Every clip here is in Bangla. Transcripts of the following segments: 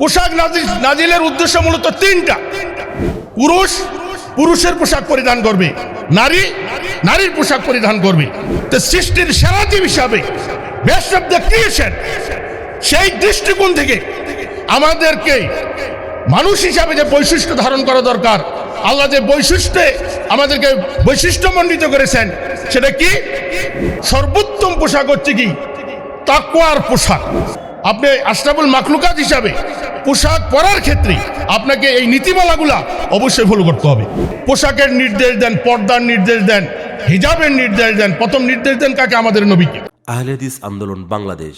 পোশাক নাজিল নাজিলের উদ্দেশ্য মূলত তিনটা। পুরুষ, পুরুষের পোশাক পরিধান করবে। নারী, নারীর পোশাক পরিধান করবে। তো সৃষ্টির সেরা জীব হিসাবে বেস্ট দ্য ক্রিয়েশন সেই দৃষ্টিকোণ থেকে আমাদেরকে মানুষ হিসাবে যে বৈশিষ্ট্য ধারণ করা দরকার, আল্লাহ যে বৈশিষ্ট্যে আমাদেরকে বৈশিষ্ট্যমণ্ডিত করেছেন, সেটা কি? সর্বোত্তম পোশাক হচ্ছে কি? তাকুয়ার পোশাক। আপনি আশরাফুল মাকলুকাত হিসাবে পোশাক পরার ক্ষেত্রে আপনাকে এই নীতিমালাগুলা অবশ্যই ফলো করতে হবে পোশাকের নির্দেশ দেন পর্দার নির্দেশ দেন হিজাবের নির্দেশ দেন প্রথম নির্দেশ দেন কাকে আমাদের নবীকে আহলেদিস আন্দোলন বাংলাদেশ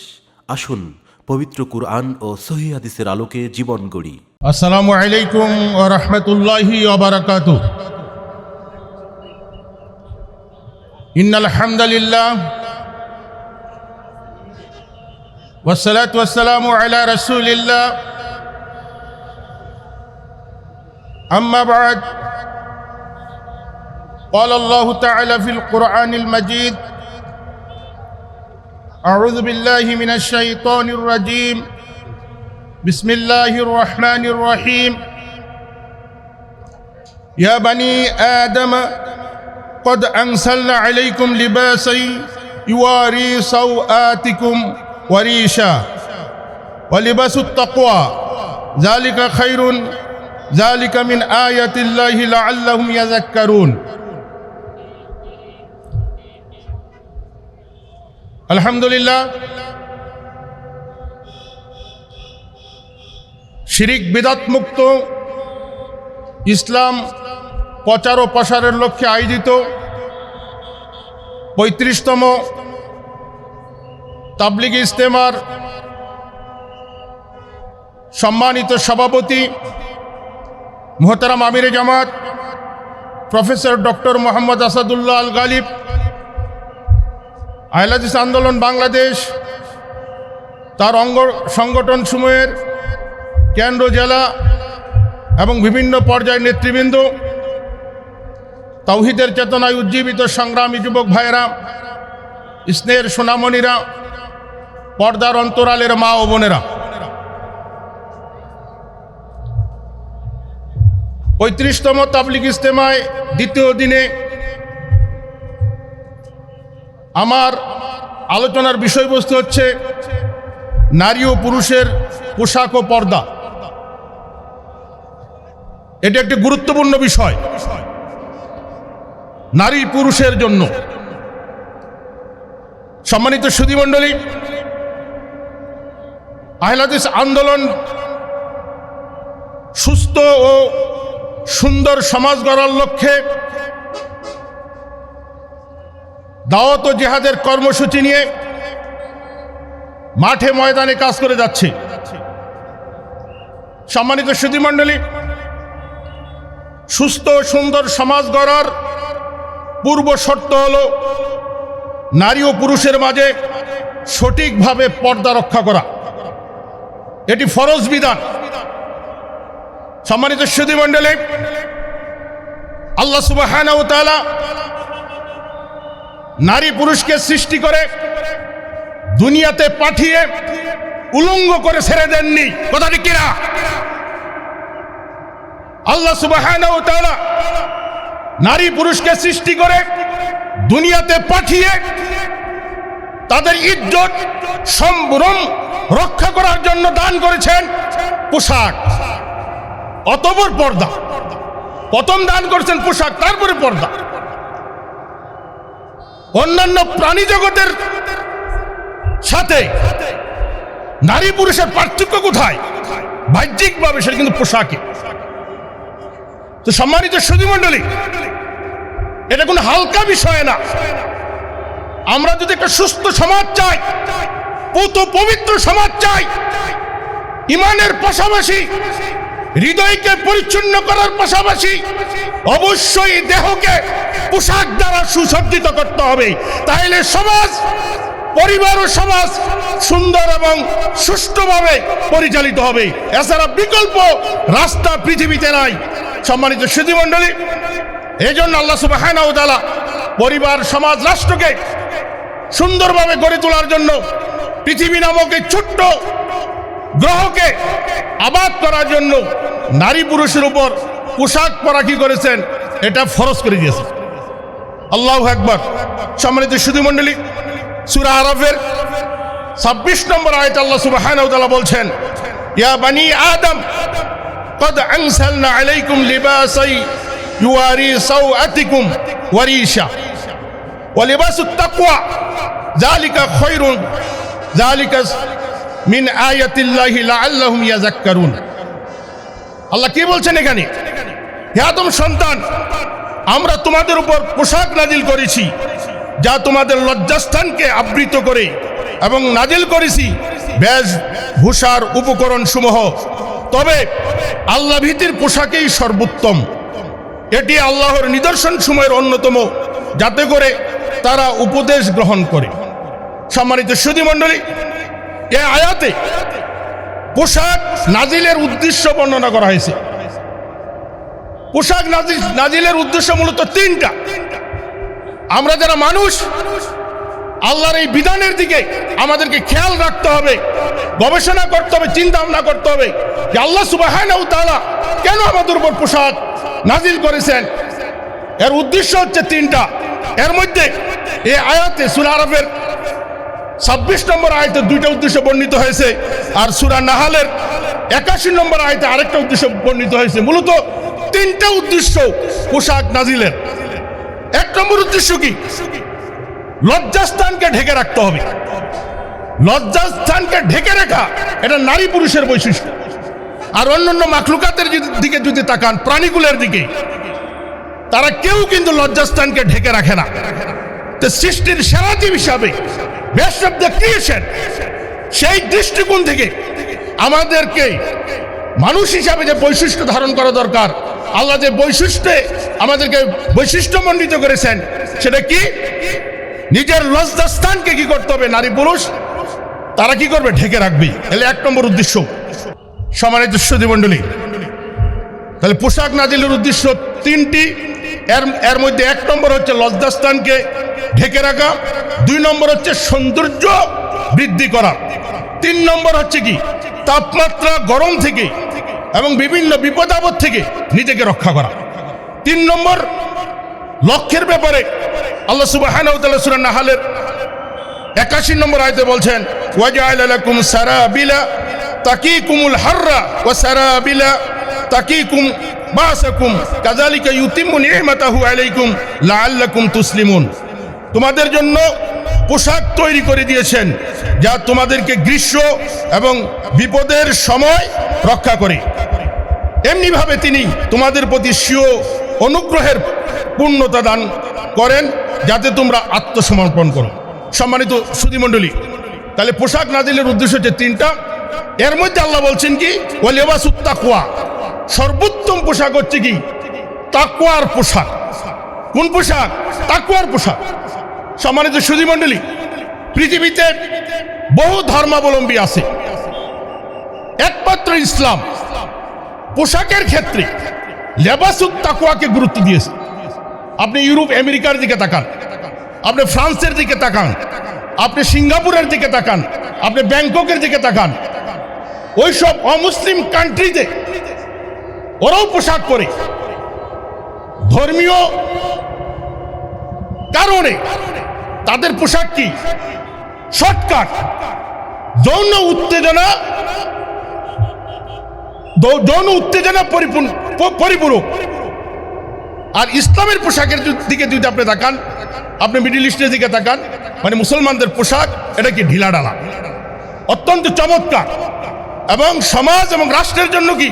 আসুন পবিত্র কুরআন ও সহি হাদিসের আলোকে জীবন গড়ি আসসালামু আলাইকুম ও রহমতুল্লাহি ওবরাকাতু ইন্নাল হামদালিল্লাহ والصلاة والسلام على رسول الله أما بعد قال الله تعالى في القرآن المجيد أعوذ بالله من الشيطان الرجيم بسم الله الرحمن الرحيم. يا بني آدم قد أنزلنا عليكم لباسا يواري سوآتكم وريشا ولباس التقوى ذلك خير ذلك من آية الله لعلهم يذكرون الحمد لله শিরিক বিদাত মুক্ত ইসলাম প্রচার ও প্রসারের লক্ষ্যে আয়োজিত পঁয়ত্রিশতম তাবলিগ ইস্তেমার সম্মানিত সভাপতি মোহতারাম আমিরে জামাত, প্রফেসর ডক্টর মোহাম্মদ আসাদুল্লাহ আল গালিব আহলাদিস আন্দোলন বাংলাদেশ, তার অঙ্গ সংগঠন সমূহের কেন্দ্র জেলা এবং বিভিন্ন পর্যায়ের নেতৃবৃন্দ তৌহিদের চেতনায় উজ্জীবিত সংগ্রামী যুবক ভাইয়েরা, স্নেহের সোনামণিরা, পর্দার অন্তরালের মা ও বোনেরা। পঁয়ত্রিশতম তাবলিগ ইস্তেমায় দ্বিতীয় দিনে আমার আলোচনার বিষয়বস্তু হচ্ছে নারী ও পুরুষের পোশাক ও পর্দা। এটি একটি গুরুত্বপূর্ণ বিষয় নারী পুরুষের জন্য। সম্মানিত সুধীমণ্ডলী, আহলাদিস আন্দোলন সুস্থ ও সুন্দর সমাজ গড়ার লক্ষ্যে দাওয়াত ও জেহাদের কর্মসূচি নিয়ে মাঠে ময়দানে কাজ করে যাচ্ছে। সম্মানিত সুধীমণ্ডলী, সুস্থ সুন্দর সমাজ গড়ার পূর্ব শর্ত হল নারী ও পুরুষের মাঝে সঠিকভাবে পর্দা রক্ষা করা। এটি ফরজ বিধান। সম্মানিত সুধীমণ্ডলী আল্লাহ সুবাহ নারী পুরুষকে সৃষ্টি করে দুনিয়াতে পাঠিয়ে উলঙ্গ করে ছেড়ে দেননি। কথাটি কিনা? আল্লাহ সুবাহ নারী পুরুষকে সৃষ্টি করে দুনিয়াতে পাঠিয়ে তাদের ইজ্জত, সম্ভ্রম রক্ষা করার জন্য দান করেছেন পোশাক। অতবর পর্দা। প্রথম দান করেছেন পোশাক, তারপরে পর্দা। অন্যান্য প্রাণী জগতের সাথে নারী পুরুষের পার্থক্য কোথায়? বাহ্যিকভাবে সেটা কিন্তু পোশাকে। তো সম্মানিত সুধীমণ্ডলী, এটা কোনো হালকা বিষয় না। আমরা যদি একটা সুস্থ সমাজ চাই, পুত পবিত্র সমাজ চাই, ইমানের পাশাপাশি হৃদয়কে পরিচ্ছন্ন করার পাশাপাশি অবশ্যই দেহকে পোশাক দ্বারা সুসজ্জিত করতে হবে। তাহলে সমাজ, পরিবার ও সমাজ সুন্দর এবং সুষ্ঠুভাবে পরিচালিত হবে। এছাড়া বিকল্প রাস্তা পৃথিবীতে নাই। সম্মানিত সুধীমণ্ডলী এই জন্য আল্লাহ সুবাহ পরিবার, সমাজ, রাষ্ট্রকে সুন্দরভাবে গড়ে তোলার জন্য পৃথিবী নামক এই ছোট্ট গ্রহকে আবাদ করার জন্য নারী পুরুষের উপর পোশাক পরা কি করেছেন এটা ফরজ করে দিয়েছেন আল্লাহ একবার সম্মানিত সুধী মণ্ডলী সুরা আরফের ছাব্বিশ নম্বর আয়ত আল্লাহ সুবহানাহু ওয়া তাআলা বলছেন ইয়া বানি আদম قد أنزلنا عليكم لباسا يواري سوءتكم وريشا ولباس التقوى ذلك خير ذلك মিন আল্লাহ কি বলছেন এখানে? হ্যাঁ সন্তান, আমরা তোমাদের উপর পোশাক নাজিল করেছি, যা তোমাদের লজ্জাস্থানকে আবৃত করে এবং নাজিল করেছি ব্যাজ ভূষার উপকরণ সমূহ তবে আল্লাহ ভীতির পোশাকেই সর্বোত্তম। এটি আল্লাহর নিদর্শন সময়ের অন্যতম, যাতে করে তারা উপদেশ গ্রহণ করে। সম্মানিত সুদী মণ্ডলী এ আয়াতে পোশাক নাজিলের উদ্দেশ্য বর্ণনা করা হয়েছে। পোশাক নাজিল, নাজিলের উদ্দেশ্য মূলত তিনটা। আমরা যারা মানুষ, আল্লাহর এই বিধানের দিকে আমাদেরকে খেয়াল রাখতে হবে, গবেষণা করতে হবে চিন্তা ভাবনা করতে হবে যে আল্লাহ তাআলা কেন আমাদের উপর পোশাক নাজিল করেছেন। এর উদ্দেশ্য হচ্ছে তিনটা। এর মধ্যে এই আয়াতে সুরা আরবের ছাব্বিশ নম্বর আয়তে দুইটা উদ্দেশ্য বর্ণিত হয়েছে, আর সুরা নাহালের একাশি নম্বর আয়তে আরেকটা উদ্দেশ্য বর্ণিত হয়েছে। মূলত তিনটা উদ্দেশ্য পোশাক নাজিলের। এক নম্বর উদ্দেশ্য কি? লজ্জাস্থানকে ঢেকে রাখতে হবে। লজ্জাস্থানকে ঢেকে রাখা, এটা নারী পুরুষের বৈশিষ্ট্য। আর অন্যান্য মাখলুকাতের দিকে যদি তাকান প্রাণীকুলের দিকে, তারা কেউ কিন্তু লজ্জাস্থানকে ঢেকে রাখে না। সৃষ্টির সেরা জীব হিসাবে বেস্ট অফ দ্য ক্রিয়েশন সেই দৃষ্টিকোণ থেকে আমাদেরকে মানুষ হিসাবে যে বৈশিষ্ট্য ধারণ করা দরকার, আল্লাহ যে বৈশিষ্ট্যে আমাদেরকে বৈশিষ্ট্যমণ্ডিত করেছেন, সেটা কি? নিজের লজ্জাস্থানকে কি করতে হবে, নারী পুরুষ? তারা কি করবে? ঢেকে রাখবে। তাহলে এক নম্বর উদ্দেশ্য। সমানিত সুদী মণ্ডলী তাহলে পোশাক নাজিলের উদ্দেশ্য তিনটি। এর এর মধ্যে এক নম্বর হচ্ছে লজ্জাস্থানকে ঢেকে রাখা, দুই নম্বর হচ্ছে সৌন্দর্য বৃদ্ধি করা, তিন নম্বর হচ্ছে কি, তাপমাত্রা গরম থেকে এবং বিভিন্ন বিপদ আপদ থেকে নিজেকে রক্ষা করা। তিন নম্বর লক্ষ্যের ব্যাপারে আল্লাহ ওয়া নাহালের একাশি নম্বর আয়তে বলছেন, ওয়াজআল লাকুম সারাবিলা তাকিকুমুল হাররা ওয়া সারাবিলা তাকিকুম বাসাকুম, কাযালিকা ইউতিম্মু নি'মাতাহু আলাইকুম, লাআল্লাকুম তুসলিমুন। তোমাদের জন্য পোশাক তৈরি করে দিয়েছেন, যা তোমাদেরকে গ্রীষ্ম এবং বিপদের সময় রক্ষা করে। এমনিভাবে তিনি তোমাদের প্রতি স্বীয় অনুগ্রহের পূর্ণতা দান করেন, যাতে তোমরা আত্মসমর্পণ করো। সম্মানিত সুধীমণ্ডলী তাহলে পোশাক নাজিলের উদ্দেশ্য হচ্ছে তিনটা। এর মধ্যে আল্লাহ বলছেন কি? ও লেবাস তাকুয়া সর্বোত্তম পোশাক হচ্ছে কি? তাকুয়ার পোশাক। কোন পোশাক? তাকুয়ার পোশাক। সম্মানিত সুধীমণ্ডলী পৃথিবীতে বহু ধর্মাবলম্বী আছে। একমাত্র ইসলাম পোশাকের ক্ষেত্রে লেবাসুত তাকুয়াকে গুরুত্ব দিয়েছে। আপনি ইউরোপ, আমেরিকার দিকে তাকান। আপনি ফ্রান্সের দিকে তাকান। আপনি সিঙ্গাপুরের দিকে তাকান। আপনি ব্যাংককের দিকে তাকান। ওইসব অমুসলিম কান্ট্রিতে ওরাও পোশাক পরে। ধর্মীয় কারণে তাদের পোশাক কি? শর্টকাট। যৌন উত্তেজনা যৌন উত্তেজনা পরিপূর্ণ পরিপূরক। আর ইসলামের পোশাকের দিকে যদি আপনি তাকান, আপনি মিডিল ইস্টের দিকে তাকান মানে মুসলমানদের পোশাক, এটা কি ঢিলা ডালা অত্যন্ত চমৎকার। এবং সমাজ এবং রাষ্ট্রের জন্য কি?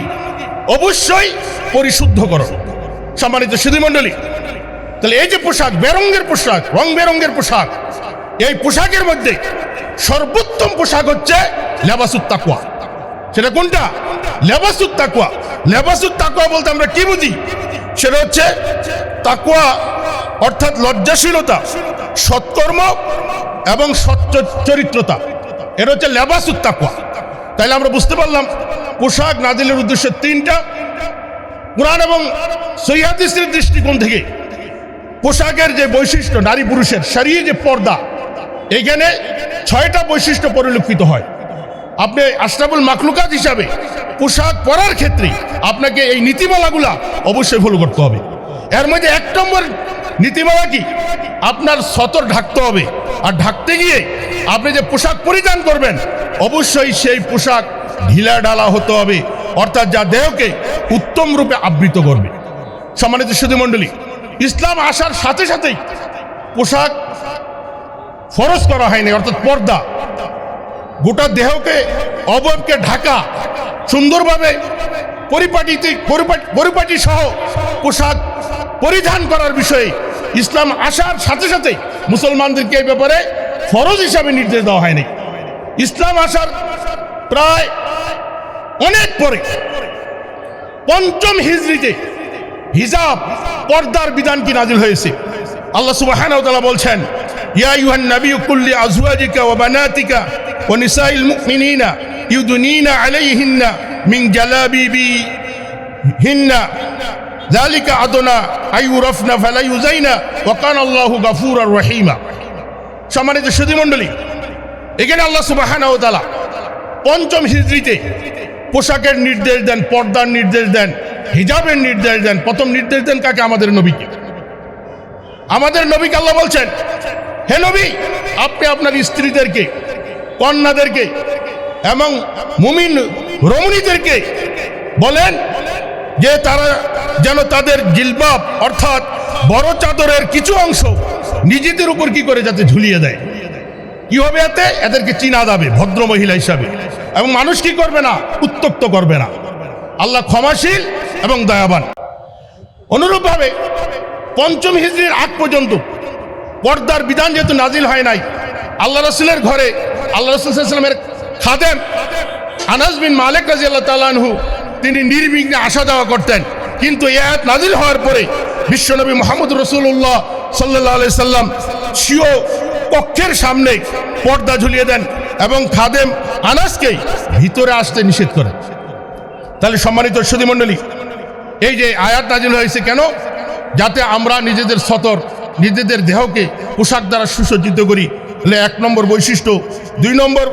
অবশ্যই পরিশুদ্ধ করো সম্মানিত সুধীমণ্ডলী তাহলে এই যে পোশাক, বেরঙ্গের পোশাক, রং বেরঙ্গের পোশাক, এই পোশাকের মধ্যে সর্বোত্তম পোশাক হচ্ছে লেবাসুত তাকুয়া সেটা কোনটা? লেবাসুত তাকুয়া লেবাসুত তাকুয়া বলতে আমরা কি বুঝি? সেটা হচ্ছে তাকুয়া অর্থাৎ লজ্জাশীলতা, সৎকর্ম এবং সচ্চ চরিত্রতা। এটা হচ্ছে লেবাসুত তাকুয়া তাইলে আমরা বুঝতে পারলাম পোশাক নাজিলের উদ্দেশ্য তিনটা। কোরআন এবং সৈহাদিসের দৃষ্টিকোণ থেকে পোশাকের যে বৈশিষ্ট্য, নারী পুরুষের শরীর যে পর্দা এখানে ছয়টা বৈশিষ্ট্য পরিলক্ষিত হয়। আপনি আশরাফুল মাকলুকাত হিসাবে পোশাক পরার ক্ষেত্রে আপনাকে এই নীতিমালাগুলা অবশ্যই ফলো করতে হবে। এর মধ্যে এক নম্বর নীতিমালা কি? আপনার সতর ঢাকতে হবে। আর ঢাকতে গিয়ে আপনি যে পোশাক পরিধান করবেন, অবশ্যই সেই পোশাক ঢিলা ডালা হতে হবে। অর্থাৎ যা দেহকে উত্তম রূপে আবৃত করবে। সম্মানিত সুধী মণ্ডলী, ইসলাম আসার সাথে সাথেই পোশাক ফরজ করা হয়নি, অর্থাৎ পর্দা। গোটা দেহকে, অবয়বকে ঢাকা সুন্দরভাবে পরিপাটিতে পরিপাটি সহ পোশাক পরিধান করার বিষয়ে ইসলাম আসার সাথে সাথে মুসলমানদেরকে এই ব্যাপারে ফরজ হিসাবে নির্দেশ দেওয়া হয়নি। ইসলাম আসার প্রায় অনেক পরে পঞ্চম হিজড়িতে হিজাব পর্দার বিধান কি নাজিল হয়েছে? আল্লাহ ওয়া বলছেন ইয়া আইয়ুহান নাবিয়্যু কুল্লি আজওয়াজিকা ওয়া বানাতিকা ওয়া নিসাইল মুমিনিনা ইউদুনিনা আলাইহিন্না মিন জালাবিবি হিন্না ذلك أدنى أن يرفن فلا يزين وكان الله غفورا رحيما সম্মানিত সুধী মণ্ডলী এখানে আল্লাহ সুবহানাহু ওয়া তাআলা পঞ্চম হিজড়িতে পোশাকের নির্দেশ দেন পর্দার নির্দেশ দেন হিজাবের নির্দেশ দেন প্রথম নির্দেশ দেন কাকে আমাদের নবীকে আমাদের নবীকে আল্লাহ বলছেন হে নবী, আপনি আপনার স্ত্রীদেরকে, কন্যাদেরকে এবং মুমিন রমণীদেরকে বলেন যে তারা যেন তাদের জিলবাব অর্থাৎ বড় চাদরের কিছু অংশ নিজেদের উপর কি করে যাতে ঝুলিয়ে দেয়। কি হবে এতে? এদেরকে চিনা যাবে, ভদ্র মহিলা হিসাবে। এবং মানুষ কি করবে না? উত্তক্ত করবে না। আল্লাহ ক্ষমাশীল এবং দয়াবান। অনুরূপভাবে পঞ্চম হিজড়ির আগ পর্যন্ত পর্দার বিধান যেহেতু নাজিল হয় নাই, আল্লাহ রসুলের ঘরে, আল্লাহ রসুলের খাদেম আনাস বিন মালিক রাজি আল্লাহ তালানহু তিনি নির্বিঘ্নে আসা যাওয়া করতেন। কিন্তু এ আয়াত নাজিল হওয়ার পরে বিশ্বনবী মোহাম্মদ রসুল্লাহ সাল্লাহ সাল্লাম সিও কক্ষের সামনে পর্দা ঝুলিয়ে দেন এবং খাদেম আনাসকে ভিতরে আসতে নিষেধ করেন। তাহলে সম্মানিত সুদী মণ্ডলী এই যে আয়াত নাজিল হয়েছে কেন? যাতে আমরা নিজেদের সতর নিজেদের দেহকে পোশাক দ্বারা সুসজ্জিত করি। তাহলে এক নম্বর বৈশিষ্ট্য। দুই নম্বর,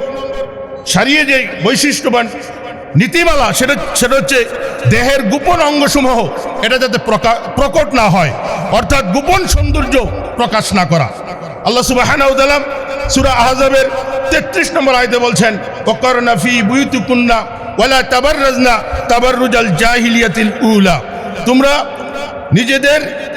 সারিয়ে যে বৈশিষ্ট্যবান নীতিমালা, সেটা সেটা হচ্ছে দেহের গোপন অঙ্গসমূহ, এটা যাতে প্রকা- প্রকট না হয়। অর্থাৎ গোপন সৌন্দর্য প্রকাশ না করা। আল্লাহ সুবাহানাউদ্দালাম সুরা আহজাবের তেত্রিশ নম্বর আয়তে বলছেন ওকরনা ফি বুয়ুতুকুন্না ওয়ালা তাবাররাজনা তাবাররুজাল জাহিলিয়াতিল উলা। তোমরা নিজেদের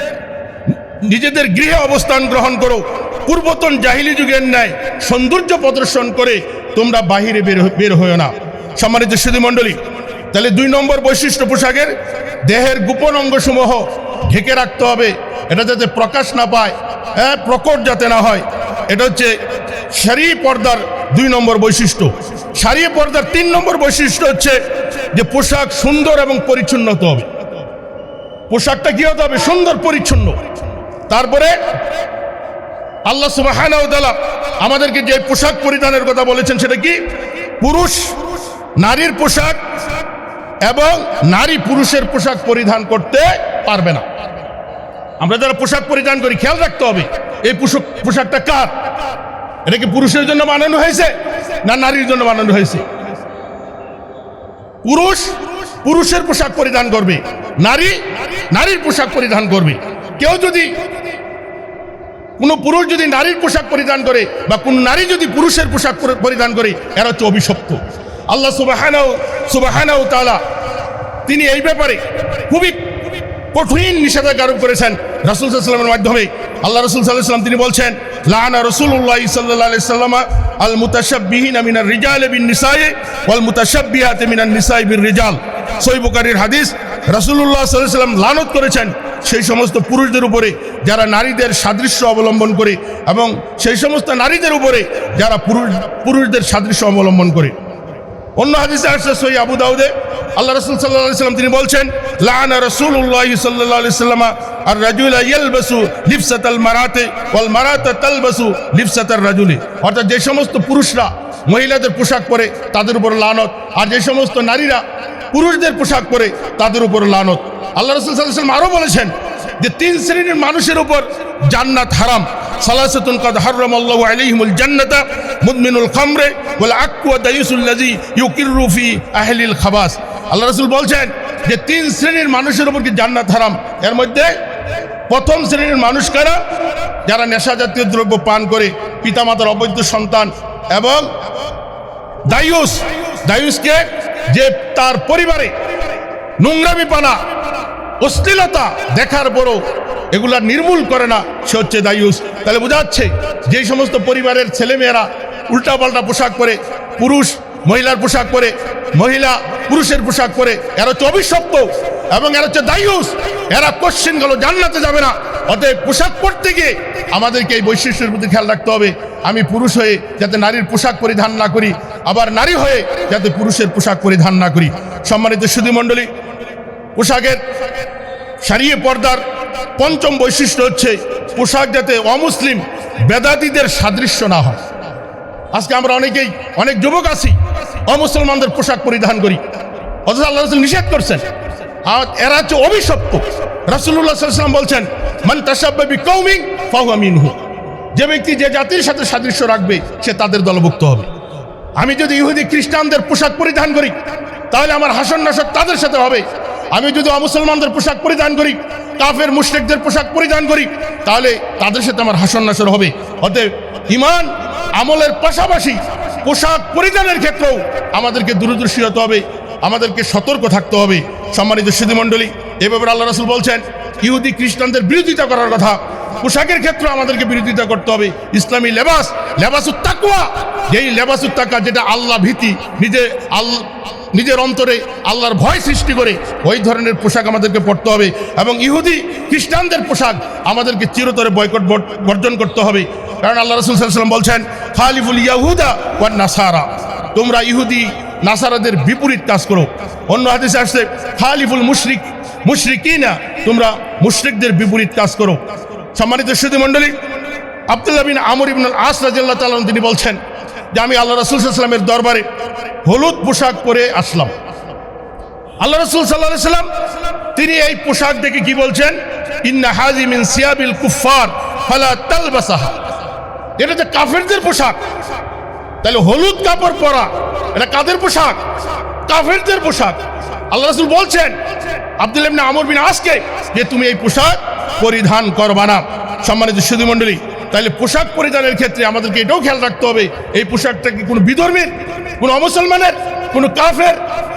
নিজেদের গৃহে অবস্থান গ্রহণ করো। পূর্বতন জাহিলি যুগের ন্যায় সৌন্দর্য প্রদর্শন করে তোমরা বাহিরে বের বের হয়েও না। সম্মানিত সুধী মণ্ডলী তাহলে দুই নম্বর বৈশিষ্ট্য পোশাকের, দেহের গোপন অঙ্গসমূহ ঢেকে রাখতে হবে। এটা যাতে প্রকাশ না পায় হ্যাঁ প্রকট যাতে না হয়। এটা হচ্ছে শাড়ি পর্দার দুই নম্বর বৈশিষ্ট্য। শাড়ি পর্দার তিন নম্বর বৈশিষ্ট্য হচ্ছে যে পোশাক সুন্দর এবং পরিচ্ছন্ন হতে হবে। পোশাকটা কী হতে হবে? সুন্দর, পরিচ্ছন্ন। তারপরে আল্লাহ তাআলা আমাদেরকে যে পোশাক পরিধানের কথা বলেছেন সেটা কি? পুরুষ, নারীর পোশাক এবং নারী পুরুষের পোশাক পরিধান করতে পারবে না। আমরা যারা পোশাক পরিধান করি, খেয়াল রাখতে হবে, এই পোশাক, পোশাকটা কার? এটা কি পুরুষের জন্য বানানো হয়েছে না নারীর জন্য বানানো হয়েছে? পুরুষ পুরুষের পোশাক পরিধান করবে, নারী নারীর পোশাক পরিধান করবে। কেউ যদি কোনো পুরুষ যদি নারীর পোশাক পরিধান করে বা কোনো নারী যদি পুরুষের পোশাক পরিধান করে, এরা হচ্ছে অভিশপ্ত। আল্লাহ সুবাহানাও সুবাহানাও তালা তিনি এই ব্যাপারে খুবই কঠিন নিষেধাজ্ঞা আরোপ করেছেন রসুল সাল্লামের মাধ্যমে। আল্লাহ রসুল সাল্লাহ তিনি বলছেন, লানা রসুল্লাহ সাল্লাহ সাল্লামা আল মুতাশাবিহীন মিনার রিজাল বিন নিসায়ে ওয়াল মুতাশাবিহাত মিনান নিসাই বিন রিজাল সই বুকারির হাদিস, রাসূলুল্লাহ সাল্লাল্লাহু সাল্লাম লানত করেছেন। সেই সমস্ত পুরুষদের উপরে যারা নারীদের সাদৃশ্য অবলম্বন করে এবং সেই সমস্ত নারীদের উপরে যারা পুরুষ, পুরুষদের সাদৃশ্য অবলম্বন করে। অন্য হাদিসে আসছে সই আবু দাউদে, আল্লাহ রসুল সাল্লাহ আলি সাল্লাম তিনি বলছেন লানা রসুল্লাহ সাল্লাহ আলি সাল্লামা আর রাজুলা ইয়ালবাসু লিপসাতাল মারাতে ওয়াল মারাতা তালবাসু লিপসাতার রাজুলি। অর্থাৎ যে সমস্ত পুরুষরা মহিলাদের পোশাক পরে তাদের উপর লানত, আর যে সমস্ত নারীরা পুরুষদের পোশাক পরে তাদের উপর লানত। আল্লাহ রসুল সাল্লাম আরও বলেছেন যে তিন শ্রেণির মানুষের উপর জান্নাত হারাম। মুদমিনুল খামরে আহলিল খাবাস। আল্লাহ রাসূল বলছেন যে তিন শ্রেণির মানুষের কি জান্নাত হারাম? এর মধ্যে প্রথম শ্রেণির মানুষ যারা নেশা জাতীয় দ্রব্য পান করে, পিতামাতার অবৈধ সন্তান এবং দায়ুস দায়ুসকে যে তার পরিবারে নোংরামি পানা অশ্লীলতা দেখার পরও এগুলা নির্মূল করে না, সে হচ্ছে দায়ুস তাহলে বোঝা যাচ্ছে যেই সমস্ত পরিবারের ছেলেমেয়েরা উল্টাপাল্টা পোশাক পরে, পুরুষ, মহিলার পোশাক পরে, মহিলা, পুরুষের পোশাক পরে, এরা হচ্ছে অভিশপ্ত এবং এরা হচ্ছে দায়ুস এরা কোশ্চেন গেল, জান্নাতে যাবে না। অতএব পোশাক পরতে গিয়ে আমাদেরকে এই বৈশিষ্ট্যের প্রতি খেয়াল রাখতে হবে। আমি পুরুষ হয়ে যাতে নারীর পোশাক পরিধান না করি আবার নারী হয়ে যাতে পুরুষের পোশাক পরিধান না করি। সম্মানিত সুধী মণ্ডলী, পোশাকের সারিয়ে পর্দার পঞ্চম বৈশিষ্ট্য হচ্ছে পোশাক যাতে অমুসলিম বেদাতিদের সাদৃশ্য না হয়। আজকে আমরা অনেকেই, অনেক যুবক আছি, অমুসলমানদের পোশাক পরিধান করি। অথচ আল্লাহ রসুল নিষেধ করছেন। আর এরা হচ্ছে অভিশপ্ত। রাসুল্লাহ সাল্লাম বলছেন, মান তাসাব্বাবি কৌমিং ফাহুয়ামিনহু যে ব্যক্তি যে জাতির সাথে সাদৃশ্য রাখবে, সে তাদের দলভুক্ত হবে। আমি যদি ইহুদি খ্রিস্টানদের পোশাক পরিধান করি, তাহলে আমার হাসন নাসক তাদের সাথে হবে। আমি যদি অমুসলমানদের পোশাক পরিধান করি, কাফের মুশরিকদের পোশাক পরিধান করি, তাহলে তাদের সাথে আমার হাসন নাসর হবে। অতএব ইমান আমলের পাশাপাশি পোশাক পরিধানের ক্ষেত্রেও আমাদেরকে দূরদর্শী হতে হবে, আমাদেরকে সতর্ক থাকতে হবে। সম্মানিত সুধী মণ্ডলী এ ব্যাপারে আল্লাহ রাসুল বলছেন, ইহুদি খ্রিস্টানদের বিরোধিতা করার কথা, পোশাকের ক্ষেত্রে আমাদেরকে বিরোধিতা করতে হবে। ইসলামী লেবাস লেবাসুত তাকুয়া যেই লেবাসুত তাকা যেটা আল্লাহ ভীতি, নিজে আল নিজের অন্তরে আল্লাহর ভয় সৃষ্টি করে, ওই ধরনের পোশাক আমাদেরকে পরতে হবে। এবং ইহুদি খ্রিস্টানদের পোশাক আমাদেরকে চিরতরে বয়কট বর- বর্জন করতে হবে। কারণ আল্লাহ রসুল সাল্লাম বলছেন, খালিফুল ইয়াহুদা ওয়ান নাসারা। তোমরা ইহুদি, নাসারাদের বিপরীত কাজ করো। অন্য হাদিসে আসছে, খালিফুল মুশরিক, মুশরিকিনা, তোমরা মুশরিকদের বিপরীত কাজ করো। সম্মানিত সুধী মণ্ডলী আব্দুল্লাহ বিন আমর ইবনুল আস রাজিয়াল্লাহ তাআলা তিনি বলছেন যে আমি আল্লাহ রসুল সাল্লামের দরবারে হলুদ পোশাক পরে আসলাম। আল্লাহ রসুল সাল্লাহ সাল্লাম তিনি এই পোশাক দেখে কি বলছেন? ইন্না হাজি মিন সিয়াবিল কুফার ফালা তালবাসাহা। এটা যে কাফেরদের পোশাক। তাহলে হলুদ কাপড় পরা, এটা কাদের পোশাক? কাফেরদের পোশাক। আল্লাহ রসুল বলছেন আব্দুল আমর বিন আজকে যে তুমি এই পোশাক পরিধান করবা না। সম্মানিত সুধী মণ্ডলী তাহলে পোশাক পরিধানের ক্ষেত্রে আমাদেরকে এটাও খেয়াল রাখতে হবে, এই পোশাকটা কি কোনো বিধর্মীর, কোনো অমুসলমানের, কোনো কাফের,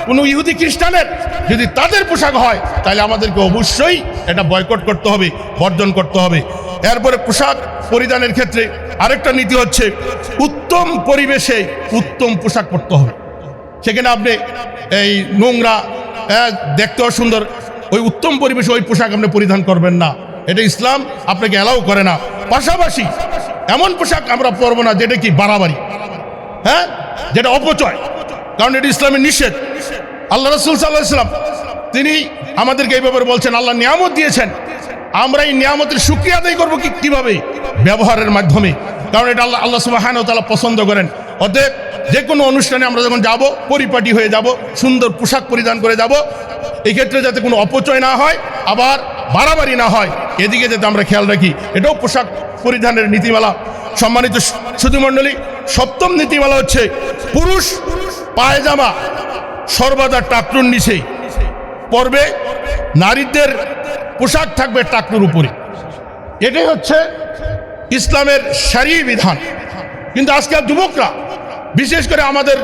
কোনো ইহুদি খ্রিস্টানের? যদি তাদের পোশাক হয়, তাহলে আমাদেরকে অবশ্যই এটা বয়কট করতে হবে, বর্জন করতে হবে। এরপরে পোশাক পরিধানের ক্ষেত্রে আরেকটা নীতি হচ্ছে, উত্তম পরিবেশে উত্তম পোশাক পরতে হবে। সেখানে আপনি এই নোংরা দেখতেও সুন্দর, ওই উত্তম পরিবেশে ওই পোশাক আপনি পরিধান করবেন না। এটা ইসলাম, আপনাকে অ্যালাউ করে না। পাশাপাশি এমন পোশাক আমরা পরবো না যেটা কি বাড়াবাড়ি। হ্যাঁ? যেটা অপচয়। কারণ এটা ইসলামের নিষেধ। আল্লাহ রসুল সাল্লাহ ইসলাম তিনি আমাদেরকে এই ব্যাপারে বলছেন, আল্লাহ নিয়ামত দিয়েছেন। আমরা এই নিয়ামতের সুক্রিয়া আদায় করব কি কীভাবে? ব্যবহারের মাধ্যমে। কারণ এটা আল্লাহ আল্লাহ সুবাহান তালা পছন্দ করেন। অতএব যে কোনো অনুষ্ঠানে আমরা যখন যাব, পরিপাটি হয়ে যাব, সুন্দর পোশাক পরিধান করে যাব, এক্ষেত্রে যাতে কোনো অপচয় না হয়, আবার বাড়াবাড়ি না হয়, এদিকে যাতে আমরা খেয়াল রাখি। এটাও পোশাক পরিধানের নীতিমালা। সম্মানিত সুধীমণ্ডলী, সপ্তম নীতিমালা হচ্ছে, পুরুষ পায়জামা সর্বদা টাকটুর নিচেই পরবে নারীদের পোশাক থাকবে টাকটুর উপরে। এটাই হচ্ছে ইসলামের সারি বিধান। কিন্তু আজকাল যুবকরা বিশেষ করে আমাদের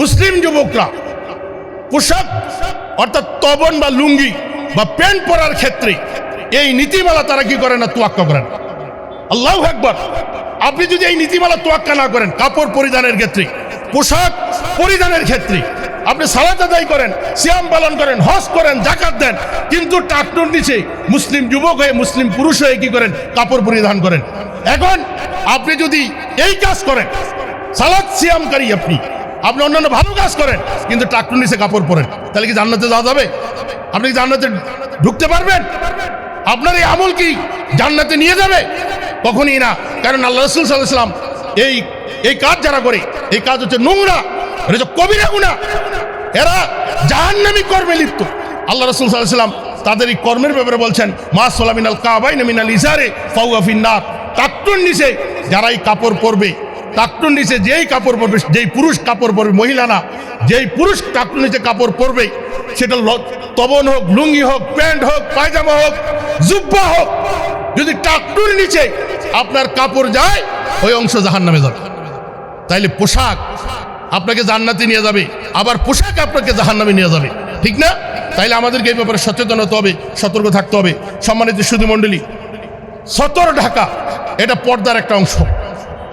মুসলিম যুবকরা, পোশাক, অর্থাৎ তবন বা লুঙ্গি বা প্যান্ট পরার ক্ষেত্রে এই নীতিমালা তারা কি করে না, তোয়াক্কা করেন? আল্লাহ একবার আপনি যদি এই নীতিমালা তোয়াক্কা না করেন, কাপড় পরিধানের ক্ষেত্রে, পোশাক পরিধানের ক্ষেত্রে, আপনি সালাত আদায় করেন, সিয়াম পালন করেন, হজ করেন জাকাত দেন, কিন্তু টাকটুর নিচে মুসলিম যুবক হয়ে, মুসলিম পুরুষ হয়ে কি করেন? কাপড় পরিধান করেন। এখন আপনি যদি এই কাজ করেন সালাদ সিয়ামকারী আপনি। আপনি অন্যান্য ভালো কাজ করেন, কিন্তু টাকটুর নিচে কাপড় পরেন। তাহলে কি জান্নাতে যাওয়া যাবে? আপনি কি জান্নাতে ঢুকতে পারবেন? আপনার এই আমল কি জান্নাতে নিয়ে যাবে? কখনই না। কারণ আল্লাহ রসুল সাল্লাম এই এই কাজ যারা করে, এই কাজ হচ্ছে নোংরা, এটা হচ্ছে কবিরা গুণা এরা জাহান্নামি কর্মে লিপ্ত। আল্লাহ রসুল সাল্লাম তাদের এই কর্মের ব্যাপারে বলছেন, মা সোলামিনাল কাবাই মিনাল ইসারে ফাউফিন্নার তাকটুর নিচে যারা এই কাপড় পরবে টাকটুর নিচে যেই কাপড় পরবে, যেই পুরুষ কাপড় পরবে মহিলা না যেই পুরুষ টাকটুর নিচে কাপড় পরবে, সেটা তবন হোক, লুঙ্গি হোক, প্যান্ট হোক, পায়জামা হোক, জুব্বা হোক, যদি টাকটুর নিচে আপনার কাপড় যায়, ওই অংশ জাহান নামে যাবে তাইলে পোশাক আপনাকে জান্নাতে নিয়ে যাবে, আবার পোশাক আপনাকে জাহান্নামে নিয়ে যাবে। ঠিক না? তাইলে আমাদেরকে এই ব্যাপারে সচেতন হতে হবে, সতর্ক থাকতে হবে। সম্মানিত সুধী মণ্ডলী সতর ঢাকা, এটা পর্দার একটা অংশ।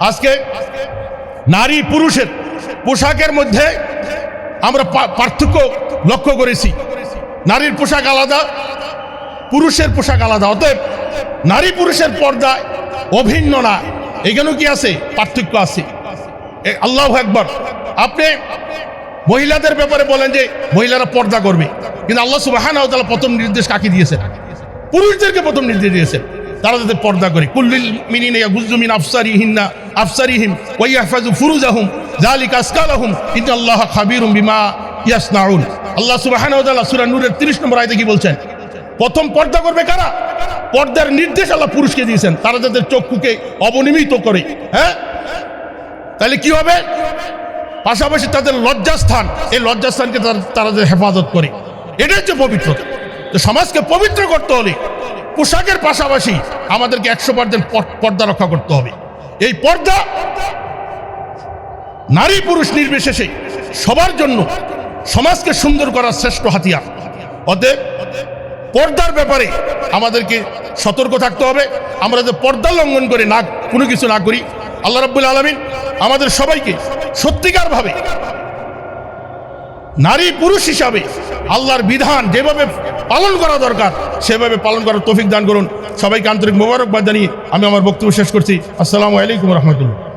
আজকে নারী পুরুষের পোশাকের মধ্যে আমরা পার্থক্য লক্ষ্য করেছি। নারীর পোশাক আলাদা, পুরুষের পোশাক আলাদা। অতএব নারী পুরুষের পর্দায় অভিন্ন না। এখানেও কি আছে? পার্থক্য আছে। আল্লাহ একবার আপনি মহিলাদের ব্যাপারে বলেন যে মহিলারা পর্দা করবে। কিন্তু আল্লাহ সুবাহান প্রথম নির্দেশ কাকে দিয়েছেন? পুরুষদেরকে প্রথম নির্দেশ দিয়েছেন। তারা যাতে পর্দা করে, কুল্লিল মিনিন গুজুমিন আফসারি হিন্না আফসারি হিম ওই আহফাজু ফুরুজ আহম জালিক আসকাল আহম কিন্তু আল্লাহ খাবিরুম বিমা ইয়াসনাউন। আল্লাহ সুবাহান সুরা নূরের তিরিশ নম্বর আয়তে কি বলছেন? প্রথম পর্দা করবে কারা? পর্দার নির্দেশ আল্লাহ পুরুষকে দিয়েছেন। তারা যাদের চক্ষুকে অবনিমিত করে হ্যাঁ? তাহলে কি হবে? পাশাপাশি তাদের লজ্জাস্থান, এই লজ্জাস্থানকে তারা- তারা হেফাজত করে এটা হচ্ছে পবিত্রতা। তো সমাজকে পবিত্র করতে হলে পোশাকের পাশাপাশি আমাদেরকে একশো পার্সেন্ট পর্দা রক্ষা করতে হবে। এই পর্দা নারী পুরুষ নির্বিশেষে সবার জন্য সমাজকে সুন্দর করার শ্রেষ্ঠ হাতিয়ার। অতএব পর্দার ব্যাপারে আমাদেরকে সতর্ক থাকতে হবে। আমরা যে পর্দা লঙ্ঘন করে না কোনো কিছু না করি। আল্লাহ রাব্বুল আলমিন আমাদের সবাইকে সত্যিকারভাবে নারী পুরুষ হিসাবে আল্লাহর বিধান যেভাবে পালন করা দরকার, সেভাবে পালন করার তৌফিক দান করুন। সবাইকে আন্তরিক মোবারকবাদ জানিয়ে আমি আমার বক্তব্য শেষ করছি। আসসালামু আলাইকুম রহমতুল্লাহ।